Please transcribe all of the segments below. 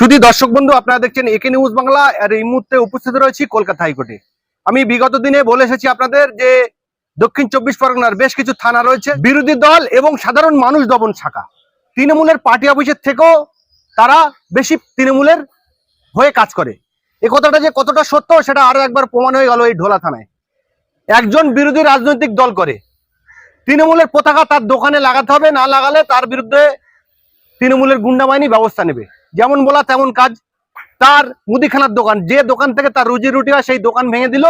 শুধু দর্শক বন্ধু, আপনারা দেখছেন একে নিউজ বাংলা, আর এই মুহূর্তে উপস্থিত রয়েছি কলকাতা হাইকোর্টে। আমি বিগত দিনে বলে এসেছি আপনাদের যে দক্ষিণ চব্বিশ পরগনার বেশ কিছু থানা রয়েছে, বিরোধী দল এবং সাধারণ মানুষ দমন শাখা। তৃণমূলের পার্টি অফিসের থেকেও তারা বেশি তৃণমূলের হয়ে কাজ করে। এ কথাটা যে কতটা সত্য, সেটা আরও একবার প্রমাণ হয়ে গেল এই ঢোলা থানায়। একজন বিরোধী রাজনৈতিক দল করে। তৃণমূলের পতাকা তার দোকানে লাগাতে হবে, না লাগালে তার বিরুদ্ধে তৃণমূলের গুন্ডা বাহিনী ব্যবস্থা নেবে। যেমন বলা তেমন কাজ। তার মুদিখানার দোকান, যে দোকান থেকে তার রুজি রুটি হয়, সেই দোকান ভেঙে দিল।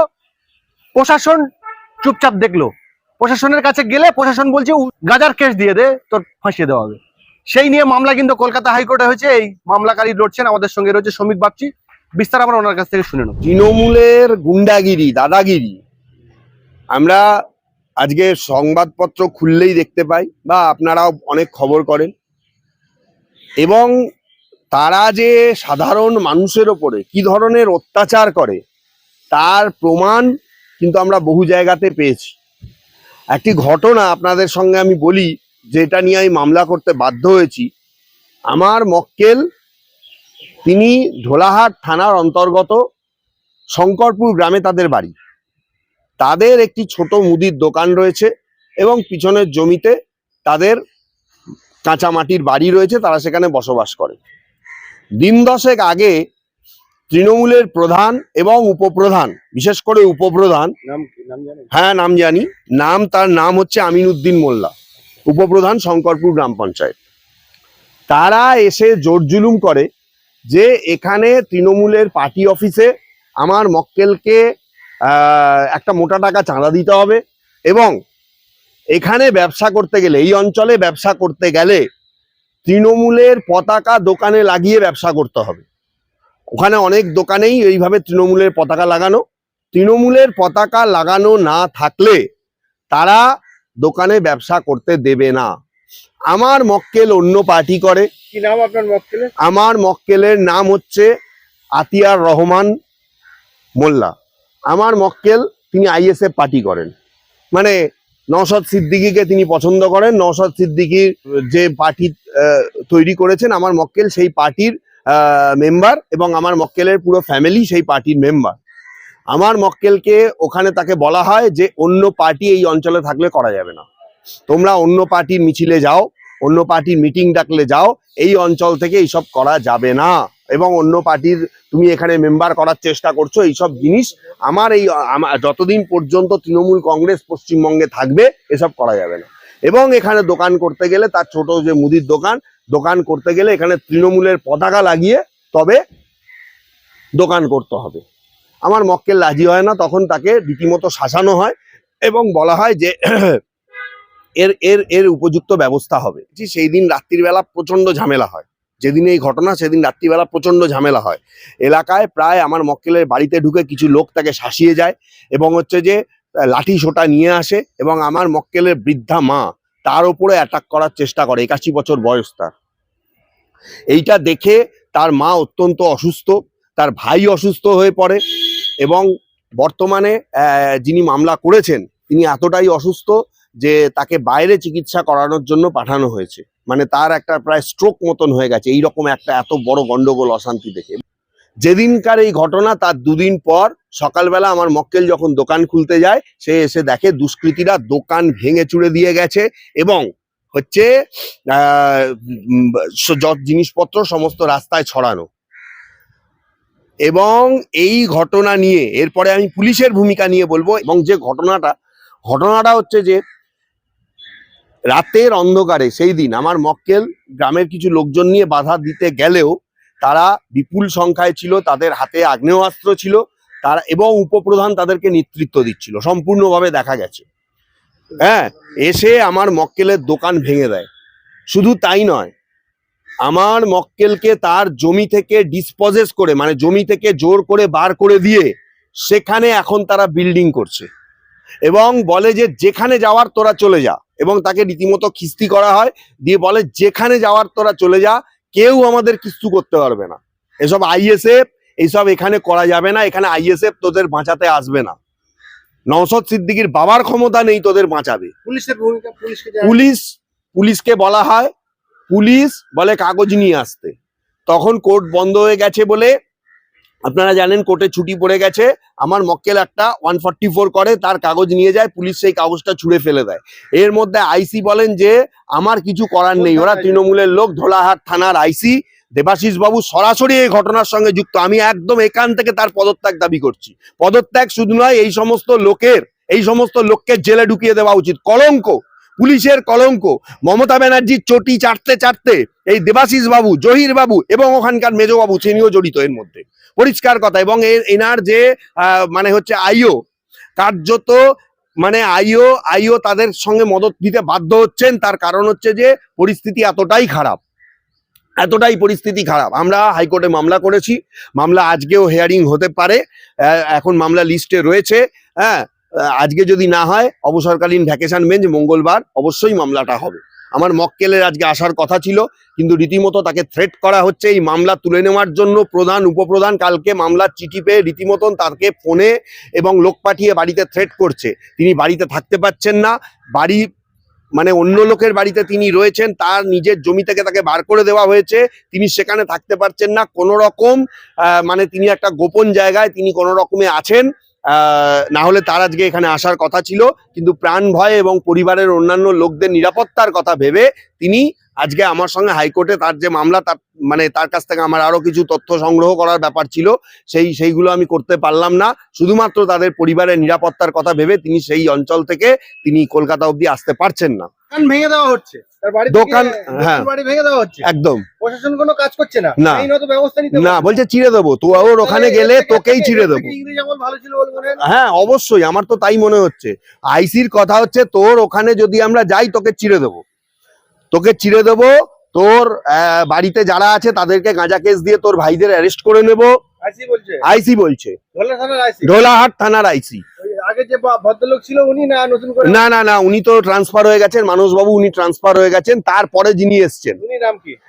প্রশাসন চুপচাপ দেখল। প্রশাসনের কাছে গেলে প্রশাসন বলছে গাজার কেস দিয়ে দে, তোর ফাঁসিয়ে দেওয়া হবে। সেই নিয়ে মামলা কিন্তু কলকাতা হাইকোর্টে হয়েছে। এই মামলাকারী লড়ছেন, আমাদের সঙ্গে রয়েছে শ্রমিক বাপচি বিস্তার আমরা ওনার কাছ থেকে শুনে নেব। তৃণমূলের গুন্ডাগিরি, দাদাগিরি, আমরা আজকে সংবাদপত্র খুললেই দেখতে পাই, বা আপনারাও অনেক খবর করেন। এবং তারা যে সাধারণ মানুষের ওপরে কি ধরনের অত্যাচার করে, তার প্রমাণ কিন্তু আমরা বহু জায়গাতে পেয়েছি। একটি ঘটনা আপনাদের সঙ্গে আমি বলি, যেটা নিয়ে আমি মামলা করতে বাধ্য হয়েছি। আমার মক্কেল, তিনি ঢোলাহাট থানার অন্তর্গত শঙ্করপুর গ্রামে তাদের বাড়ি। তাদের একটি ছোট মুদির দোকান রয়েছে এবং পিছনের জমিতে তাদের কাঁচা মাটির বাড়ি রয়েছে, তারা সেখানে বসবাস করে। দিন দশেক আগে তৃণমূলের প্রধান এবং উপপ্রধান বিশেষ করে উপপ্রধান হ্যাঁ নাম জানি। নাম তার নাম হচ্ছে আমিনউদ্দিন মোল্লা উপপ্রধান শঙ্করপুর গ্রাম পঞ্চায়েত। তারা এসে জোর জুলুম করে যে এখানে তৃণমূলের পার্টি অফিসে আমার মক্কেলকে একটা মোটা টাকা চাঁদা দিতে হবে এবং এখানে ব্যবসা করতে গেলে এই অঞ্চলে ব্যবসা করতে গেলে তৃণমূলের পতাকা দোকানে লাগিয়ে ব্যবসা করতে হবে। ওখানে অনেক দোকানেই এইভাবে তৃণমূলের পতাকা লাগানো। তৃণমূলের পতাকা লাগানো না থাকলে তারা দোকানে ব্যবসা করতে দেবে না। আমার মক্কেল অন্য পার্টি করে। কি নাম আপনার মক্কেলের? আমার মক্কেলের নাম হচ্ছে আতিয়ার রহমান মোল্লা। আমার মক্কেল তিনি আইএসএফ পার্টি করেন। মানে নওশাদ সিদ্দিকিকে তিনি পছন্দ করেন। নওশাদ সিদ্দিকির যে পার্টি তৈরি করেছেন আমার মক্কেল, সেই পার্টির মেম্বার এবং আমার মক্কেলের পুরো ফ্যামিলি সেই পার্টির মেম্বার আমার মক্কেলকে ওখানে তাকে বলা হয় যে, অন্য পার্টি এই অঞ্চলে থাকলে করা যাবে না। তোমরা অন্য পার্টির মিছিলে যাও, অন্য পার্টির মিটিং ডাকলে যাও, এই অঞ্চল থেকে এইসব করা যাবে না। এবং অন্য পার্টির তুমি এখানে মেম্বার করার চেষ্টা করছ, এইসব জিনিস আমার এই যতদিন পর্যন্ত তৃণমূল কংগ্রেস পশ্চিমবঙ্গে থাকবে, এসব করা যাবে না। এবং এখানে দোকান করতে গেলে তার ছোট যে মুদির দোকান দোকান করতে গেলে এখানে তৃণমূলের পতাকা লাগিয়ে তবে দোকান করতে হবে। আমার মক্কেল রাজি হয় না, তখন তাকে রীতিমতো শাসানো হয় এবং বলা হয় যে এর এর এর উপযুক্ত ব্যবস্থা হবে। সেই দিন রাত্রির বেলা প্রচণ্ড ঝামেলা হয়। যেদিন এই ঘটনা, সেদিন রাত্রিবেলা প্রচণ্ড ঝামেলা হয়। এলাকায় প্রায় আমার মক্কেলের বাড়িতে ঢুকে কিছু লোক তাকে শাসিয়ে যায় এবং হচ্ছে যে লাঠি সোটা নিয়ে আসে এবং আমার মক্কেলের বৃদ্ধা মা তার উপরে অ্যাটাক করার চেষ্টা করে। একাশি বছর বয়স তার। এইটা দেখে তার মা অত্যন্ত অসুস্থ, তার ভাই অসুস্থ হয়ে পড়ে এবং বর্তমানে যিনি মামলা করেছেন, তিনি এতটাই অসুস্থ যে তাকে বাইরে চিকিৎসা করানোর জন্য পাঠানো হয়েছে। মানে তার একটা প্রায় স্ট্রোক মতন হয়ে গেছে। এইরকম একটা এত বড় গন্ডগোল, অশান্তি দেখে। যেদিনকার এই ঘটনা, তার দুদিন পর সকালবেলা আমার মক্কেল যখন দোকান খুলতে যায়, সে এসে দেখে দুষ্কৃতীরা দোকান ভেঙে চুড়ে দিয়ে গেছে এবং হচ্ছে জিনিসপত্র সমস্ত রাস্তায় ছড়ানো। এবং এই ঘটনা নিয়ে, এরপরে আমি পুলিশের ভূমিকা নিয়ে বলব এবং যে ঘটনাটা ঘটনাটা হচ্ছে যে রাতের অন্ধকারে সেই দিন আমার মক্কেল গ্রামের কিছু লোকজন নিয়ে বাধা দিতে গেলেও তারা বিপুল সংখ্যায় ছিল, তাদের হাতে আগ্নেয়াস্ত্র ছিল, তারা এবং উপপ্রধান তাদেরকে নেতৃত্ব দিচ্ছিল। সম্পূর্ণভাবে দেখা গেছে। হ্যাঁ এসে আমার মক্কেলের দোকান ভেঙে দেয়। শুধু তাই নয়, আমার মক্কেলকে তার জমি থেকে ডিসপজেস করে মানে জমি থেকে জোর করে বার করে দিয়ে, সেখানে এখন তারা বিল্ডিং করছে। এবং বলে যে যেখানে যাওয়ার তোরা চলে যা। এবং তাকে রীতিমতো খিস্তি করা হয় দিয়ে বলে যেখানে যাওয়ার তোরা চলে যা কেউ আমাদের কিস্তু করতে পারবে না। এসব আইএসএফ এইসব এখানে করা যাবে না এখানে আইএসএফ তোদের বাঁচাতে আসবে না। নওশদ সিদ্দিকির বাবার ক্ষমতা নেই তোদের বাঁচাবে। পুলিশের ভূমিকা পুলিশ পুলিশকে বলা হয় পুলিশ বলে কাগজ নিয়ে আসতে। তখন কোর্ট বন্ধ হয়ে গেছে বলে আপনারা জানেন কোর্টে ছুটি পড়ে গেছে। আমার মক্কেল একটা ওয়ান ফর্টি ফোর করে তার কাগজ নিয়ে যায় পুলিশ সেই কাগজটা ছুঁড়ে ফেলে দেয়। এর মধ্যে আইসি বলেন যে আমার কিছু করার নেই। ওরা তৃণমূলের লোক ধোলাহাট থানার আইসি। দেবাশিস বাবু সরাসরি এই ঘটনার সঙ্গে যুক্ত। আমি একদম এখান থেকে তার পদত্যাগ দাবি করছি। পদত্যাগ শুধু নয় এই সমস্ত লোকের এই সমস্ত লোককে জেলে ঢুকিয়ে দেওয়া উচিত। কলঙ্ক পুলিশের কলঙ্ক। মমতা ব্যানার্জির চটি চাটতে চাটতে এই দেবাশিস বাবু জহির বাবু এবং ওখানকার মেজবাবু তিনিও জড়িত এর মধ্যে। পরিষ্কার কথা এবং এনার যে মানে হচ্ছে আইও, কার্যত মানে আইও আইও তাদের সঙ্গে মদত দিতে বাধ্য হচ্ছেন, তার কারণ হচ্ছে যে পরিস্থিতি এতটাই খারাপ, এতটাই পরিস্থিতি খারাপ। আমরা হাইকোর্টে মামলা করেছি, মামলা আজকেও হেয়ারিং হতে পারে এখন মামলা লিস্টে রয়েছে হ্যাঁ আজকে যদি না হয়, অবসরকালীন ভ্যাকেশন বেঞ্চ মঙ্গলবার, অবশ্যই মামলাটা হবে। আমার মক্কেলের আজকে আসার কথা ছিল, কিন্তু রীতিমতো তাকে থ্রেট করা হচ্ছে। এই মামলা তুলে নেওয়ার জন্য প্রধান, উপপ্রধান কালকে মামলার চিঠি পেয়ে রীতিমতন তাকে ফোনে এবং লোক পাঠিয়ে বাড়িতে থ্রেট করছে। তিনি বাড়িতে থাকতে পাচ্ছেন না। বাড়ি মানে অন্য লোকের বাড়িতে তিনি রয়েছেন, তার নিজের জমি থেকে তাকে বার করে দেওয়া হয়েছে। তিনি সেখানে থাকতে পারছেন না। কোনো রকম মানে তিনি একটা গোপন জায়গায় তিনি কোনো রকমে আছেন। না হলে তার আজকে এখানে আসার কথা ছিল, কিন্তু প্রাণ ভয় এবং পরিবারের অন্যান্য লোকদের নিরাপত্তার কথা ভেবে তিনি আজকে আমার সঙ্গে হাইকোর্টে তার যে মামলা তার মানে তার কাছ থেকে আমার আরও কিছু তথ্য সংগ্রহ করার ব্যাপার ছিল সেই সেইগুলো আমি করতে পারলাম না। শুধুমাত্র তাদের পরিবারের নিরাপত্তার কথা ভেবে তিনি সেই অঞ্চল থেকে তিনি কলকাতা অবধি আসতে পারছেন না। ভেঙে দেওয়া হচ্ছে। দোকান, হ্যাঁ। ভেঙে দেওয়া হচ্ছে। একদম। প্রশাসন কোনো কাজ করছে না। না। ব্যবস্থা নিতে না বলছে। চিড়ে দেবো। তো ওর ওখানে গেলে তোকেই চিড়ে দেবো? হ্যাঁ। অবশ্যই। আমার তো তাই মনে হচ্ছে। আইসির কথা হচ্ছে তোর ওখানে যদি আমরা যাই তোকে চিড়ে দেবো। তোকে চিড়ে দেবো তোর বাড়িতে যারা আছে তাদেরকে গাঁজা কেস দিয়ে তোর ভাইদের অ্যারেস্ট করে নেব। আইসি বলছে? ঢোলাহাট থানার আইসি। না না না উনি তো ট্রান্সফার হয়ে গেছেন উনি ট্রান্সফার হয়ে গেছেন তারপরে যিনি এসছেন।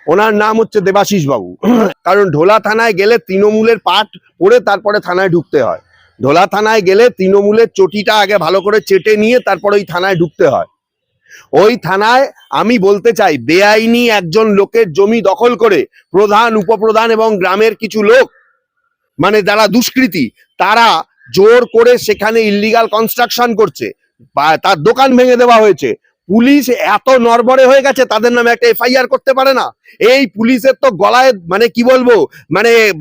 ওনার নাম হচ্ছে দেবাশিস বাবু। কারণ ঢোলা থানায় গেলে তৃণমূলের পাট পড়ে তারপরে থানায় ঢুকতে হয়। ঢোলা থানায় গেলে তৃণমূলের চটিটা আগে ভালো করে চেটে নিয়ে তারপরে ওই থানায় ঢুকতে হয়। ওই থানায় আমি বলতে চাই, বেআইনি একজন লোকের জমি দখল করে প্রধান, উপপ্রধান এবং গ্রামের কিছু লোক মানে যারা দুষ্কৃতী, তারা জোর করে সেখানে ইল্লিগাল কনস্ট্রাকশন করছে। তার দোকান ভেঙে দেওয়া হয়েছে। পুলিশ এত নরবরে হয়ে গেছে, তাদের নামে একটা এফআইআর করতে পারে না। এই পুলিশের তো গলায় মানে কি বলব মানে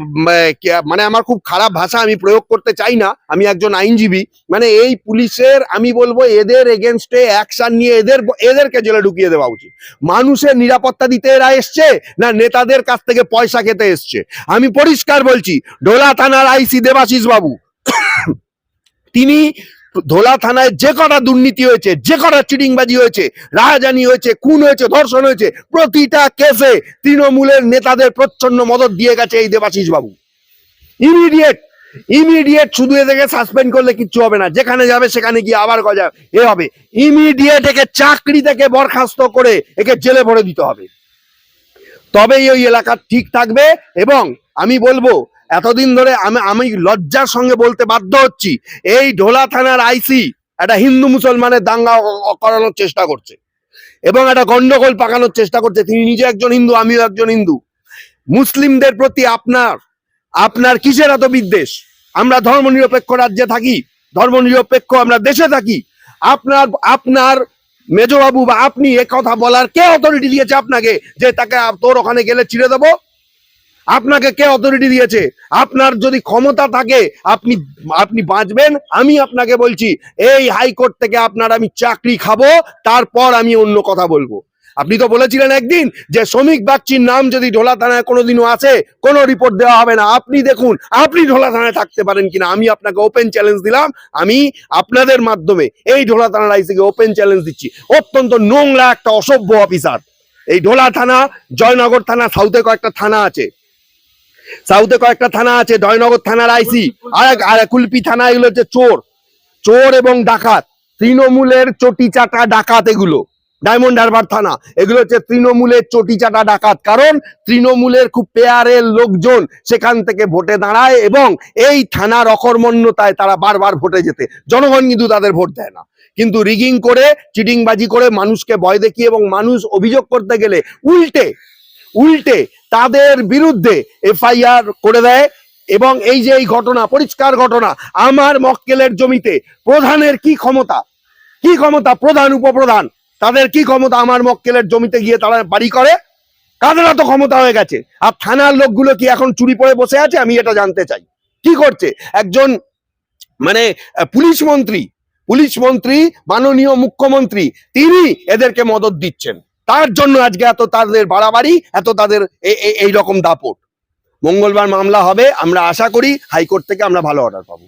কি- মানে আমার খুব খারাপ ভাষা, আমি প্রয়োগ করতে চাই না, আমি একজন আইনজীবী। মানে এই পুলিশের, আমি বলব, এদের এগেনস্টে অ্যাকশন নিয়ে এদের, এদেরকে জেলে ঢুকিয়ে দেওয়া উচিত। মানুষের নিরাপত্তা দিতে এরা এসছে, না নেতাদের কাছ থেকে পয়সা খেতে এসছে? আমি পরিষ্কার বলছি ঢোলা থানার আইসি দেবাশিস বাবু তিনি ধোলা থানায় যে কটা দুর্নীতি হয়েছে, যে কটা চিটিংবাজি হয়েছে, রাহাজানি হয়েছে, খুন হয়েছে, ধর্ষণ হয়েছে, প্রতিটা কেসে তৃণমূলের নেতাদের প্রচ্ছন্ন মদত দিয়ে গেছে এই দেবাশিস বাবু ইমিডিয়েট ইমিডিয়েট শুধু এদেরকে সাসপেন্ড করলে কিচ্ছু হবে না, যেখানে যাবে সেখানে গিয়ে আবার গজা, এ হবে। ইমিডিয়েট একে চাকরি থেকে বরখাস্ত করে একে জেলে ভরে দিতে হবে। তবেই ওই এলাকা ঠিক থাকবে এবং আমি বলব এতদিন ধরে আমি আমি লজ্জার সঙ্গে বলতে বাধ্য হচ্ছি, এই ঢোলা থানার আইসি একটা হিন্দু মুসলমানের দাঙ্গা করানোর চেষ্টা করছে। এবং একটা গন্ডগোল পাকানোর চেষ্টা করছে, তিনি নিজে একজন হিন্দু, আমিও একজন হিন্দু। মুসলিমদের প্রতি আপনার আপনার কিসের এত বিদ্বেষ? আমরা ধর্মনিরপেক্ষ রাজ্যে থাকি, ধর্মনিরপেক্ষ আমরা দেশে থাকি। আপনার আপনার মেজবাবু বা আপনি এ কথা বলার কে অথরিটি দিয়েছে আপনাকে যে তাকে তোর ওখানে গেলে ছিঁড়ে দেবো? আপনাকে কে অথরিটি দিয়েছে? আপনার যদি ক্ষমতা থাকে, আপনি আপনি বাঁচবেন। আমি আপনাকে বলছি, এই হাইকোর্ট থেকে আপনার আমি চাকরি খাব, তারপর আমি অন্য কথা বলব। আপনি তো বলেছিলেন একদিন যে শ্রমিক বাগচির নাম যদি ঢোলা থানায় কোনোদিনও আসে, কোনো রিপোর্ট দেওয়া হবে না। আপনি দেখুন, আপনি ঢোলা থানায় থাকতে পারেন কিনা। আমি আপনাকে ওপেন চ্যালেঞ্জ দিলাম। আমি আপনাদের মাধ্যমে এই ঢোলা থানার আইসিকে ওপেন চ্যালেঞ্জ দিচ্ছি। অত্যন্ত নোংরা একটা অসভ্য অফিসার এই ঢোলা থানা, জয়নগর থানা সাউথে কয়েকটা থানা আছে। সাউথে কয়েকটা থানা আছে, জয়নগর থানার আইসি, আর আর কুলপি থানা, এগুলো হচ্ছে চোর। চোর এবং ডাকাত। তৃণমূলের চটি চাটা ডাকাত এগুলো। ডায়মন্ড হারবার থানা। এগুলো হচ্ছে তৃণমূলের চটি চাটা ডাকাত। কারণ তৃণমূলের খুব পেয়ারের লোকজন সেখান থেকে ভোটে দাঁড়ায় এবং এই থানার অকর্মণ্যতায় তারা বারবার ভোটে যেতে। জনগণ কিন্তু তাদের ভোট দেয় না। কিন্তু রিগিং করে, চিটিংবাজি করে মানুষকে ভয় দেখিয়ে এবং মানুষ অভিযোগ করতে গেলে উল্টে উল্টে তাদের বিরুদ্ধে এফআইআর করে দেয় এবং এই যে এই ঘটনা, পরিষ্কার ঘটনা, আমার মক্কেলের জমিতে প্রধানের কি ক্ষমতা? কি ক্ষমতা? প্রধান, উপপ্রধান, তাদের কি ক্ষমতা? আমার মক্কেলের জমিতে গিয়ে তারা বাড়ি করে? কাদের এত ক্ষমতা হয়ে গেছে। আর থানার লোকগুলো কি এখন চুরি পড়ে বসে আছে? আমি এটা জানতে চাই। কি করছে? একজন মানে পুলিশ মন্ত্রী পুলিশ মন্ত্রী, মাননীয় মুখ্যমন্ত্রী, তিনি এদেরকে মদত দিচ্ছেন। তার জন্য আজকে এত তাদের বাড়াবাড়ি, এত তাদের এই রকম দাপট। মঙ্গলবার মামলা হবে, আমরা আশা করি হাইকোর্ট থেকে আমরা ভালো অর্ডার পাবো।